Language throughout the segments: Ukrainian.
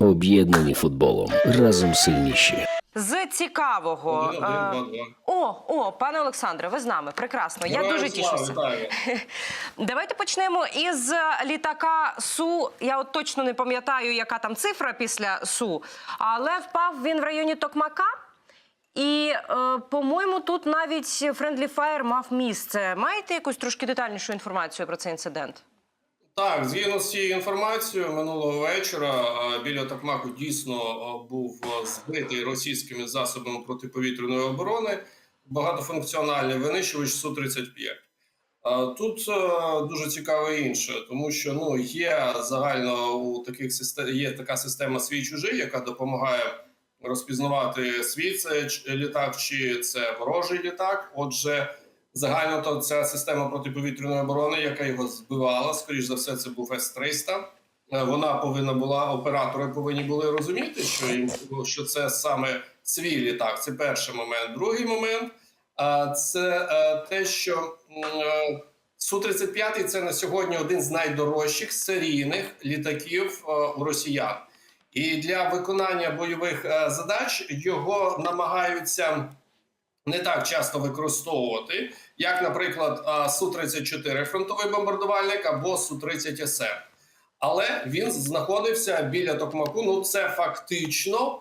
Об'єднані футболом. Разом сильніші. З цікавого. Один, один, е, два, два. О, о, пане Олександре, ви з нами. Прекрасно. Я дуже тішуся. вітаю. Давайте почнемо із літака Су. Я от точно не пам'ятаю, яка там цифра після Су, але впав він в районі Токмака. І, е, по-моєму, тут навіть Friendly Fire мав місце. Маєте якусь трошки детальнішу інформацію про цей інцидент? Так, згідно з цією інформацією, минулого вечора біля Токмаку дійсно був збитий російськими засобами протиповітряної оборони багатофункціональний винищувач Су-35. Е, Тут дуже цікаво інше, тому що ну є загально у таких систем є така система свій чужий, яка допомагає розпізнавати свій це літак чи це ворожий літак. Отже, загально то ця система протиповітряної оборони, яка його збивала, скоріш за все, це був С-300. Е, Вона повинна була, оператори повинні були розуміти, що їм що це саме свій літак. Це перший момент. Другий момент а, це е, те, що м, е, Су-35 це на сьогодні один з найдорожчих серійних літаків е, у росіян. І для виконання бойових е, задач його намагаються не так часто використовувати, як, наприклад, а, Су-34 фронтовий бомбардувальник або Су-30 СМ. Але він знаходився біля Токмаку. Ну, це фактично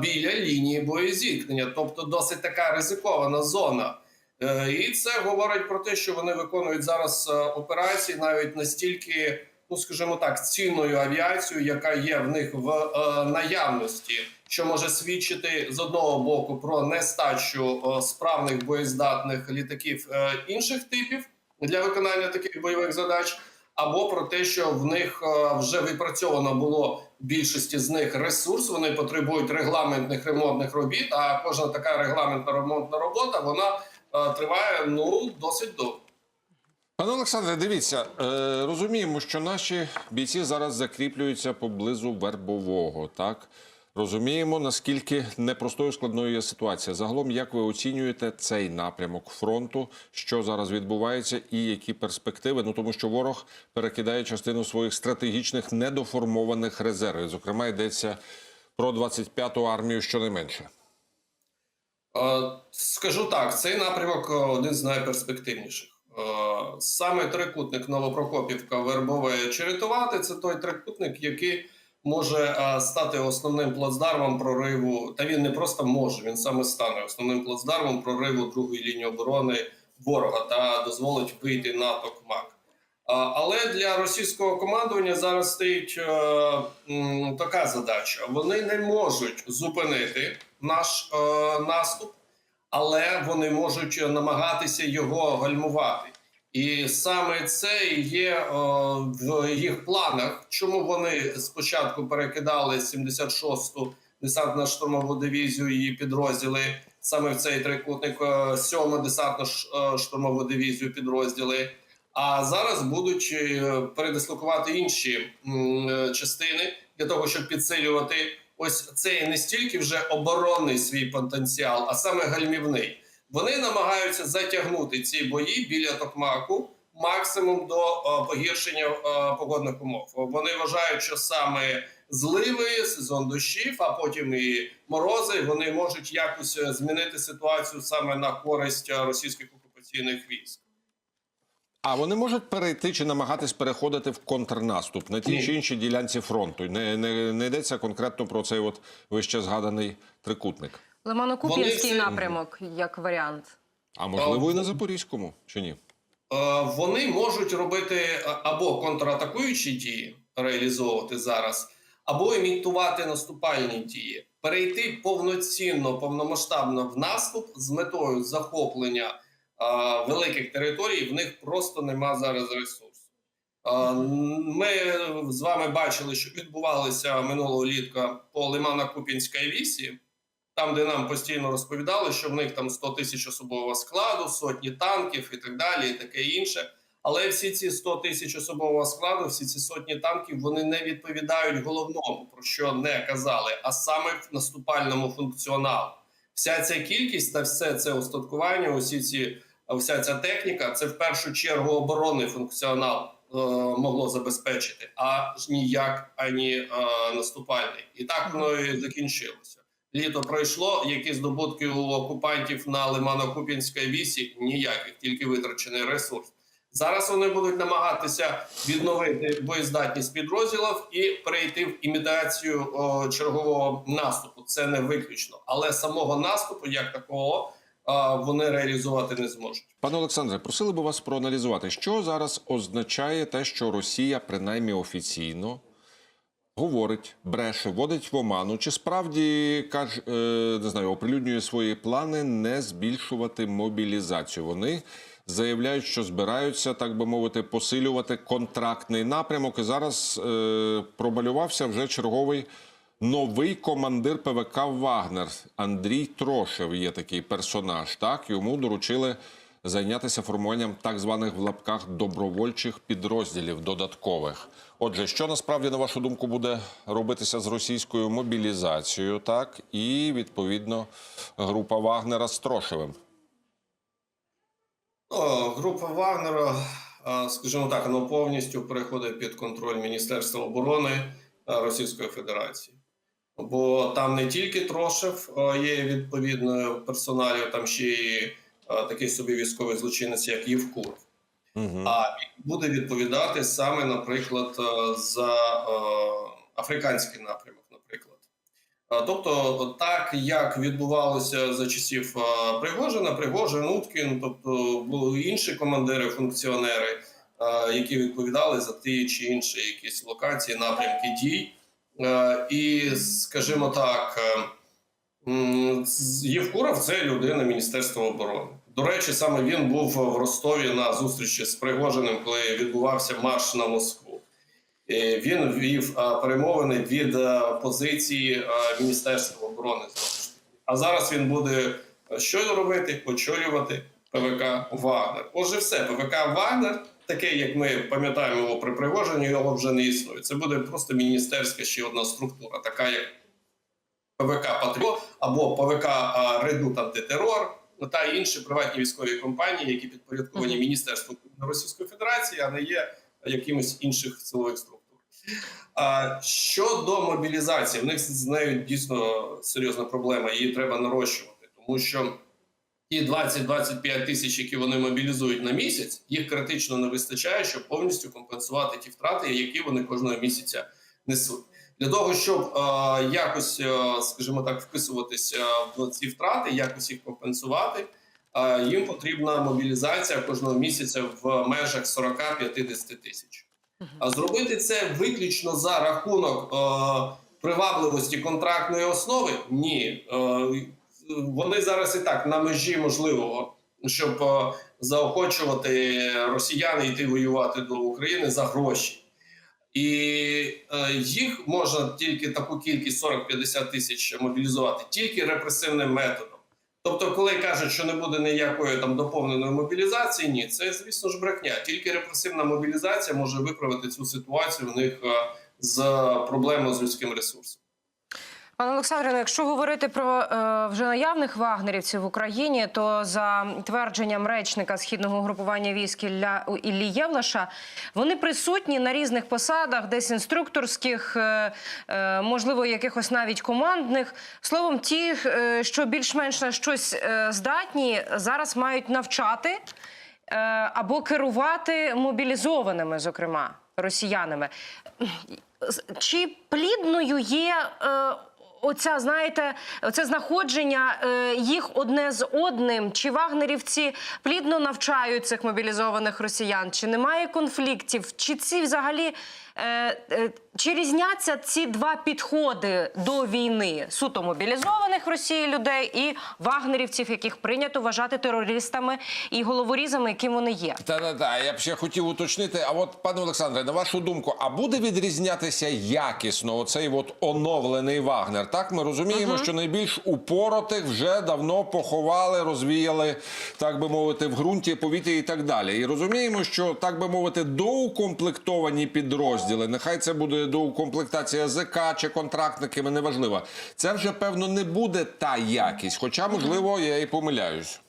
біля лінії боєзіткнення, тобто досить така ризикована зона. Е, І це говорить про те, що вони виконують зараз е, операції навіть настільки, ну скажімо так, цінною авіацією, яка є в них в е, наявності, що може свідчити з одного боку про нестачу е, справних боєздатних літаків е, інших типів для виконання таких бойових задач. Або про те, що в них е, вже відпрацьовано було більшості з них ресурс. Вони потребують регламентних ремонтних робіт. А кожна така регламентна ремонтна робота вона е, триває ну досить довго. Пане Олександре, дивіться, е, розуміємо, що наші бійці зараз закріплюються поблизу вербового. Так розуміємо, наскільки непростою складною є ситуація. Загалом, як ви оцінюєте цей напрямок фронту, що зараз відбувається, і які перспективи? Ну тому що ворог перекидає частину своїх стратегічних недоформованих резервів. Зокрема, йдеться про 25-ту армію щонайменше. Е, Скажу так, цей напрямок е, один з найперспективніших. Е, Саме трикутник Новопрокопівка, Вербове, Черетувати це той трикутник, який може е, стати основним плацдармом прориву. Та він не просто може, він саме стане основним плацдармом прориву другої лінії оборони ворога та дозволить вийти на Токмак. Але для російського командування зараз стоїть е, така задача: вони не можуть зупинити наш е, наступ, але вони можуть намагатися його гальмувати. І саме це є е, в їх планах. Чому вони спочатку перекидали 76-ту десантно-штурмову дивізію її підрозділи саме в цей трикутник, 7-му десантно-штурмову дивізію підрозділи. А зараз будуть е, передислокувати інші е, частини для того, щоб підсилювати ось цей не стільки вже оборонний свій потенціал, а саме гальмівний. Вони намагаються затягнути ці бої біля Токмаку максимум до е, погіршення е, погодних умов. Вони вважають, що саме зливи, сезон дощів, а потім і морози вони можуть якось е, змінити ситуацію саме на користь російських окупаційних військ. А вони можуть перейти чи намагатись переходити в контрнаступ на тій чи іншій ділянці фронту. Не, не, не йдеться конкретно про цей от вище згаданий трикутник. Лимано-Куп'янський Вони напрямок як варіант. А можливо, і на Запорізькому чи ні? Вони можуть робити або контратакуючі дії реалізовувати зараз, або імітувати наступальні дії, перейти повноцінно, повномасштабно в наступ з метою захоплення великих територій. В них просто нема зараз ресурсу. Ми з вами бачили, що відбувалося минулого літка по Лимана-Купінській вісі. Там, де нам постійно розповідали, що в них там 100 тисяч особового складу, сотні танків і так далі, і таке інше. Але всі ці 100 тисяч особового складу, всі ці сотні танків, вони не відповідають головному, про що не казали, а саме наступальному функціоналу. Вся ця кількість та все це устаткування, усі ці вся ця техніка, це в першу чергу оборонний функціонал могло забезпечити, а ніяк ані е, наступальний. І так воно і закінчилося. Літо пройшло. Які здобутки у окупантів на Лимано-Куп'янській вісі? Ніяких, тільки витрачений ресурс. Зараз вони будуть намагатися відновити боєздатність підрозділів і перейти в імітацію о, чергового наступу. Це не виключно, але самого наступу, як такого, вони реалізувати не зможуть. Пане Олександре, просили би вас проаналізувати, що зараз означає те, що Росія, принаймні офіційно, говорить, бреше, вводить в оману, чи справді каже, е, не знаю, оприлюднює свої плани не збільшувати мобілізацію. Вони заявляють, що збираються, так би мовити, посилювати контрактний напрямок. І зараз е, промалювався вже черговий. Новий командир ПВК Вагнер Андрій Трошев є такий персонаж. Так йому доручили зайнятися формуванням так званих в лапках добровольчих підрозділів додаткових. Отже, що насправді на вашу думку буде робитися з російською мобілізацією, так і відповідно група Вагнера з Трошевим. Група Вагнера, скажімо так, ну, повністю переходить під контроль Міністерства оборони Російської Федерації. Бо там не тільки Трошев є відповідною персоналію, там ще й такий собі військовий злочинець, як Євкуров. Угу. А буде відповідати саме, наприклад, е, за е, африканський напрямок. Е, Тобто, так як відбувалося за часів Пригожина, Пригожин, Уткін, тобто були інші командири, функціонери, які відповідали за ті чи інші якісь локації, напрямки дій. І, скажімо так, Євкуров це людина Міністерства оборони. До речі, саме він був в Ростові на зустрічі з Пригожиним, коли відбувався марш на Москву. Е, Він вів е, перемовини від е, позиції Міністерства оборони. А зараз він буде що робити? Очолювати ПВК Вагнер. Отже, все, ПВК Вагнер, таке, як ми пам'ятаємо його при Пригожині, його вже не існує. Це буде просто міністерська ще одна структура, така як ПВК Патріот або ПВК Редут антитерор та інші приватні військові компанії, які підпорядковані Міністерству Російської Федерації, а не є якимось інших силових структур. А щодо мобілізації, в них з нею дійсно серйозна проблема. Її треба нарощувати, тому що ті 20-25 тисяч, які вони мобілізують на місяць, їх критично не вистачає, щоб повністю компенсувати ті втрати, які вони кожного місяця несуть. Для того щоб е, якось, е, скажімо так, вписуватися в ці втрати, якось їх компенсувати, е, їм потрібна мобілізація кожного місяця в межах 40-50 тисяч. А зробити це виключно за рахунок е, привабливості контрактної основи ні. Е, вони зараз і так на межі можливого, щоб е, заохочувати росіян йти воювати до України за гроші. І е, їх можна тільки таку кількість 40-50 тисяч мобілізувати тільки репресивним методом. Тобто, коли кажуть, що не буде ніякої там доповненої мобілізації, ні, це звісно ж брехня. Тільки репресивна мобілізація може виправити цю ситуацію в них е, з проблемою з людським ресурсом. Пане Олександре, ну, якщо говорити про е, вже наявних вагнерівців в Україні, то за твердженням речника східного групування військ Ілля, Іллі Євлаша, вони присутні на різних посадах, десь інструкторських, е, е, можливо, якихось навіть командних. Словом, ті, е, що більш-менш на щось е, здатні, зараз мають навчати е, або керувати мобілізованими, зокрема росіянами. Чи плідною є е, оця, знаєте, оце знаходження е, їх одне з одним? Чи вагнерівці плідно навчають цих мобілізованих росіян? Чи немає конфліктів? Чи ці взагалі чи різняться ці два підходи до війни суто мобілізованих в Росії людей і вагнерівців, яких прийнято вважати терористами і головорізами, яким вони є? Та та та я б ще хотів уточнити. А от, пане Олександре, на вашу думку, а буде відрізнятися якісно оцей от оновлений Вагнер? Так ми розуміємо, що найбільш упоротих вже давно поховали, розвіяли, так би мовити, в ґрунті, повітрі і так далі. І розуміємо, що так би мовити, доукомплектовані підрозділи, нехай це буде доукомплектація ЗК чи контрактниками, неважливо. Це вже певно не буде та якість, хоча можливо я і помиляюсь.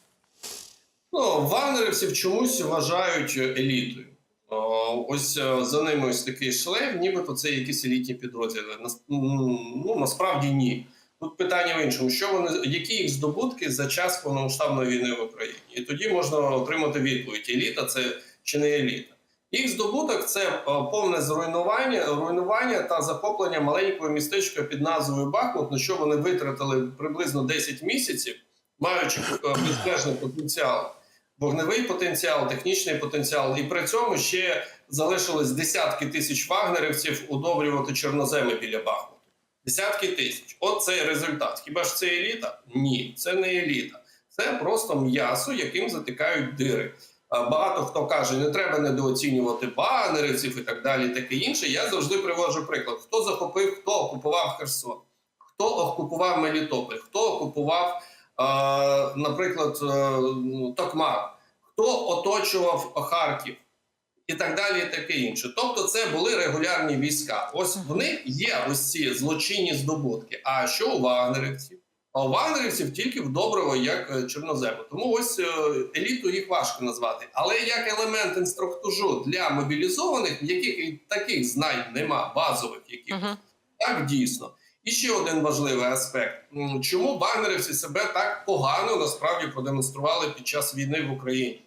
Ну, вагнерівців чомусь вважають елітою. Ось е, за ними ось такий шлейф, нібито це якісь елітні підрозділи. Ну насправді ні. Тут питання в іншому: що вони, які їх здобутки за час повномасштабної війни в Україні? І тоді можна отримати відповідь: еліта це чи не еліта. Їх здобуток це е, повне зруйнування, руйнування та захоплення маленького містечка під назвою Бахмут, на що вони витратили приблизно 10 місяців, маючи е, безмежний потенціал, вогневий потенціал, технічний потенціал, і при цьому ще залишилось десятки тисяч вагнерівців удобрювати чорноземи біля Бахмуту. Десятки тисяч. От цей результат. Хіба ж це еліта? Ні, це не еліта. Це просто м'ясо, яким затикають дири. А Багато хто каже, не треба недооцінювати банерівців і так далі, таке інше. Я завжди приводжу приклад: хто захопив, хто окупував Херсон, хто окупував Мелітополь, хто окупував, е, наприклад, е, ну, Токмак, хто оточував Харків. І так далі, таке інше. Тобто, це були регулярні війська. Ось в них є ось ці злочинні здобутки. А що у вагнерівців? А у вагнерівців тільки в доброго як е, чорнозему. Тому ось е, еліту їх важко назвати. Але як елемент інструктажу для мобілізованих, яких таких знань нема, базових яких Мгм. так дійсно. І ще один важливий аспект: чому вагнерівці себе так погано насправді продемонстрували під час війни в Україні?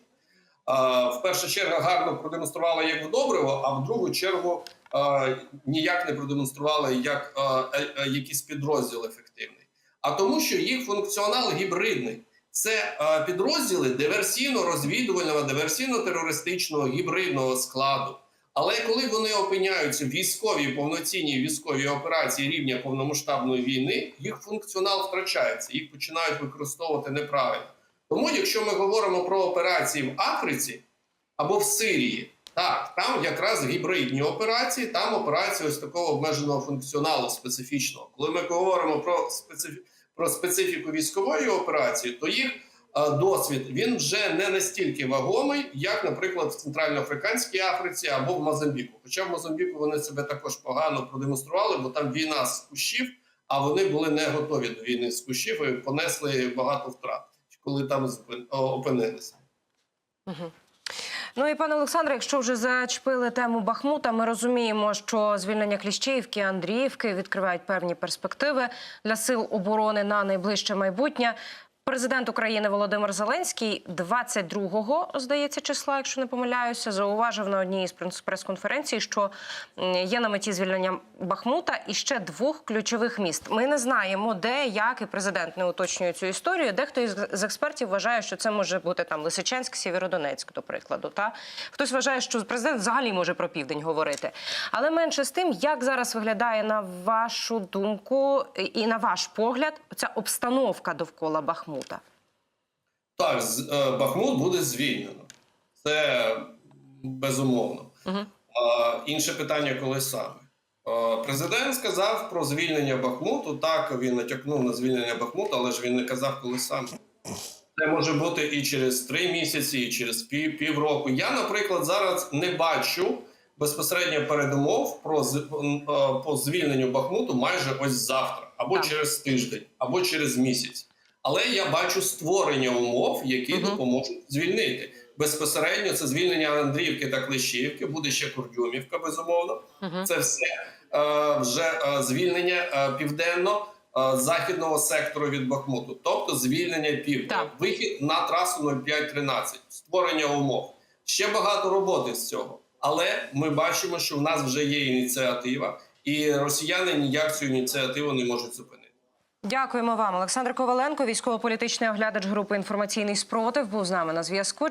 В першу чергу гарно продемонстрували як в добриво, а в другу чергу ніяк не продемонстрували як е, якийсь підрозділ ефективний. А тому, що їх функціонал гібридний. Це а, підрозділи диверсійно-розвідувального, диверсійно-терористичного гібридного складу. Але коли вони опиняються в військовій повноцінній військовій операції рівня повномасштабної війни, їх функціонал втрачається, їх починають використовувати неправильно. Тому, якщо ми говоримо про операції в Африці або в Сирії, так там якраз гібридні операції, там операції ось такого обмеженого функціоналу специфічного. Коли ми говоримо про специфі... про специфіку військової операції, то їх е, досвід він вже не настільки вагомий, як, наприклад, в Центральноафриканській Африці або в Мозамбіку. Хоча в Мозамбіку вони себе також погано продемонстрували, бо там війна з кущів, а вони були не готові до війни з кущів і понесли багато втрат, коли там опинилися. Ну і пане Олександре, якщо вже зачепили тему Бахмута, ми розуміємо, що звільнення Кліщеївки, Андріївки відкривають певні перспективи для сил оборони на найближче майбутнє. Президент України Володимир Зеленський 22-го, здається, числа, якщо не помиляюся, зауважив на одній із прес-конференцій, що є на меті звільнення Бахмута і ще двох ключових міст. Ми не знаємо, де, як і президент не уточнює цю історію. Дехто із експертів вважає, що це може бути там Лисичанськ, Сєвєродонецьк, до прикладу. Та хтось вважає, що президент взагалі може про південь говорити. Але менше з тим, як зараз виглядає на вашу думку і на ваш погляд ця обстановка довкола Бахмута. Так, з- е, Бахмут буде звільнено. Це безумовно. А, інше питання, коли саме. Е, Президент сказав про звільнення Бахмуту. Так, він натякнув на звільнення Бахмуту, але ж він не казав, коли саме. Це може бути і через три місяці, і через пів, півроку. Я, наприклад, зараз не бачу безпосередньо передумов про е, по звільненню Бахмуту майже ось завтра, або Так. через тиждень, або через місяць. Але я бачу створення умов, які Мгм. допоможуть звільнити. Безпосередньо це звільнення Андріївки та Клещіївки, буде ще Курдюмівка, безумовно. Мгм. Це все е, вже е, звільнення е, південно. е, Західного сектору від Бахмуту, тобто звільнення півдня, вихід на трасу 0513, створення умов. Ще багато роботи з цього, але ми бачимо, що в нас вже є ініціатива, і росіяни ніяк цю ініціативу не можуть зупинити. Дякуємо вам, Олександр Коваленко, військово-політичний оглядач групи інформаційний спротив, був з нами на зв'язку.